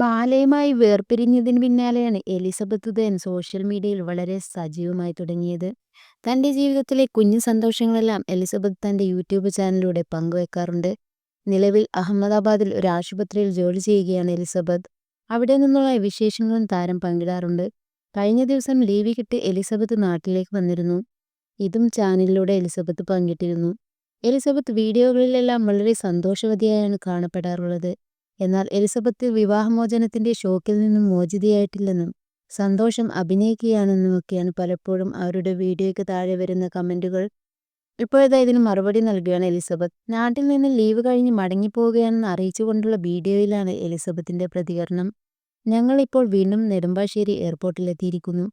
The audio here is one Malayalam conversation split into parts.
ബാലയുമായി വേർപിരിഞ്ഞതിന് പിന്നാലെയാണ് എലിസബത്ത് ദേൻ സോഷ്യൽ മീഡിയയിൽ വളരെ സജീവമായി തുടങ്ങിയത്. തന്റെ ജീവിതത്തിലെ കുഞ്ഞു സന്തോഷങ്ങളെല്ലാം എലിസബത്ത് തന്റെ യൂട്യൂബ് ചാനലിലൂടെ പങ്കുവെക്കാറുണ്ട്. നിലവിൽ അഹമ്മദാബാദിൽ ഒരു ആശുപത്രിയിൽ ജോലി ചെയ്യുകയാണ് എലിസബത്ത്. അവിടെ നിന്നുള്ള വിശേഷങ്ങളും താരം പങ്കിടാറുണ്ട്. കഴിഞ്ഞ ദിവസം ലീവ് കിട്ടി എലിസബത്ത് നാട്ടിലേക്ക് വന്നിരുന്നു. ഇതും ചാനലിലൂടെ എലിസബത്ത് പങ്കിട്ടിരുന്നു. എലിസബത്ത് വീഡിയോകളിലെല്ലാം വളരെ സന്തോഷവതിയായാണ് കാണപ്പെടാറുള്ളത്. എന്നാൽ എലിസബത്ത് വിവാഹമോചനത്തിന്റെ ഷോക്കിൽ നിന്നും മോചിതയായിട്ടില്ലെന്നും സന്തോഷം അഭിനയിക്കുകയാണെന്നുമൊക്കെയാണ് പലപ്പോഴും അവരുടെ വീഡിയോയ്ക്ക് താഴെ വരുന്ന കമന്റുകൾ. ഇപ്പോഴത്തെ ഇതിന് മറുപടി നൽകുകയാണ് എലിസബത്ത്. നാട്ടിൽ നിന്ന് ലീവ് കഴിഞ്ഞ് മടങ്ങിപ്പോവുകയാണെന്ന് അറിയിച്ചുകൊണ്ടുള്ള വീഡിയോയിലാണ് എലിസബത്തിന്റെ പ്രതികരണം. ഞങ്ങളിപ്പോൾ വീണ്ടും നെടുമ്പാശ്ശേരി എയർപോർട്ടിലെത്തിയിരിക്കുന്നു.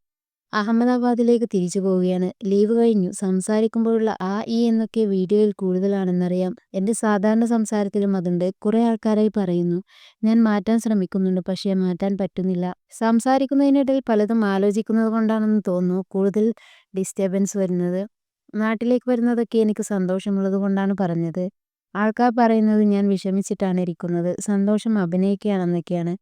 അഹമ്മദാബാദിലേക്ക് തിരിച്ചു പോവുകയാണ്. ലീവ് കഴിഞ്ഞു. സംസാരിക്കുമ്പോഴുള്ള ആ ഈ എന്നൊക്കെ വീഡിയോയിൽ കൂടുതലാണെന്നറിയാം. എന്റെ സാധാരണ സംസാരത്തിലും അതുണ്ട്. കുറെ ആൾക്കാരായി പറയുന്നു. ഞാൻ മാറ്റാൻ ശ്രമിക്കുന്നുണ്ട്. പക്ഷേ മാറ്റാൻ പറ്റുന്നില്ല. സംസാരിക്കുന്നതിനിടയിൽ പലതും ആലോചിക്കുന്നത് കൊണ്ടാണെന്ന് തോന്നുന്നു കൂടുതൽ ഡിസ്റ്റർബൻസ് വരുന്നത്. നാട്ടിലേക്ക് വരുന്നതൊക്കെ എനിക്ക് സന്തോഷമുള്ളത് കൊണ്ടാണ് പറഞ്ഞത്. ആൾക്കാർ പറയുന്നത് ഞാൻ വിഷമിച്ചിട്ടാണ് ഇരിക്കുന്നത്. സന്തോഷം അഭിനയിക്കുകയാണെന്നൊക്കെയാണ്.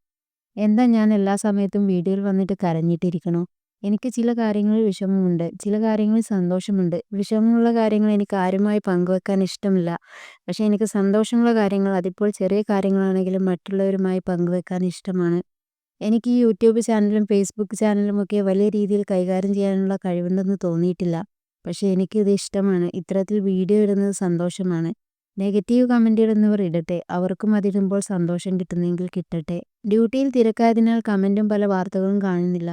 എന്താ ഞാൻ എല്ലാ സമയത്തും വീഡിയോയിൽ വന്നിട്ട് കരഞ്ഞിട്ടിരിക്കണോ? എനിക്ക് ചില കാര്യങ്ങളിൽ വിഷമമുണ്ട്. ചില കാര്യങ്ങളിൽ സന്തോഷമുണ്ട്. വിഷമമുള്ള കാര്യങ്ങൾ എനിക്ക് ആരുമായി പങ്കുവെക്കാൻ ഇഷ്ടമില്ല. പക്ഷേ എനിക്ക് സന്തോഷമുള്ള കാര്യങ്ങൾ അതിപ്പോൾ ചെറിയ കാര്യങ്ങളാണെങ്കിലും മറ്റുള്ളവരുമായി പങ്കുവെക്കാൻ ഇഷ്ടമാണ്. എനിക്ക് ഈ യൂട്യൂബ് ചാനലും ഫേസ്ബുക്ക് ചാനലും ഒക്കെ വലിയ രീതിയിൽ കൈകാര്യം ചെയ്യാനുള്ള കഴിവുണ്ടെന്ന് തോന്നിയിട്ടില്ല. പക്ഷേ എനിക്കിത് ഇഷ്ടമാണ്. ഇത്തരത്തിൽ വീഡിയോ ഇടുന്നത് സന്തോഷമാണ്. നെഗറ്റീവ് കമന്റ് ഇടുന്നവർ ഇടട്ടെ. അവർക്കും അതിടുമ്പോൾ സന്തോഷം കിട്ടുന്നെങ്കിൽ കിട്ടട്ടെ. ഡ്യൂട്ടിയിൽ തിരക്കായതിനാൽ കമന്റും പല വാർത്തകളും കാണുന്നില്ല.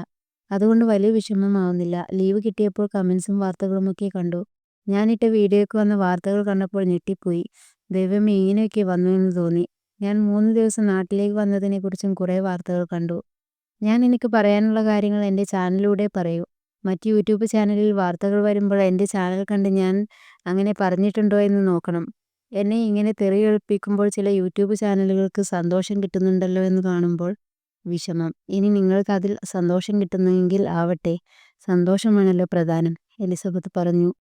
അതുകൊണ്ട് വലിയ വിഷമമാവുന്നില്ല. ലീവ് കിട്ടിയപ്പോൾ കമന്റ്സും വാർത്തകളുമൊക്കെ കണ്ടു. ഞാനിട്ട വീഡിയോയ്ക്ക് വന്ന വാർത്തകൾ കണ്ടപ്പോൾ ഞെട്ടിപ്പോയി. ദൈവമേ ഇങ്ങനെയൊക്കെ വന്നു എന്ന് തോന്നി. ഞാൻ മൂന്ന് ദിവസം നാട്ടിലേക്ക് വന്നതിനെക്കുറിച്ചും കുറേ വാർത്തകൾ കണ്ടു. ഞാൻ എനിക്ക് പറയാനുള്ള കാര്യങ്ങൾ എന്റെ ചാനലിലൂടെ പറയൂ. മറ്റ് യൂട്യൂബ് ചാനലിൽ വാർത്തകൾ വരുമ്പോൾ എന്റെ ചാനൽ കണ്ട് ഞാൻ അങ്ങനെ പറഞ്ഞിട്ടുണ്ടോ എന്ന് നോക്കണം. എന്നെ ഇങ്ങനെ തെറി കേൾപ്പിക്കുമ്പോൾ ചില യൂട്യൂബ് ചാനലുകൾക്ക് സന്തോഷം കിട്ടുന്നുണ്ടല്ലോ എന്ന് കാണുമ്പോൾ വിഷമം. ഇനി നിങ്ങൾക്ക് അതിൽ സന്തോഷം കിട്ടുന്നെങ്കിൽ ആവട്ടെ. സന്തോഷമാണല്ലോ പ്രധാനം. എലിസബത്ത് പറഞ്ഞു.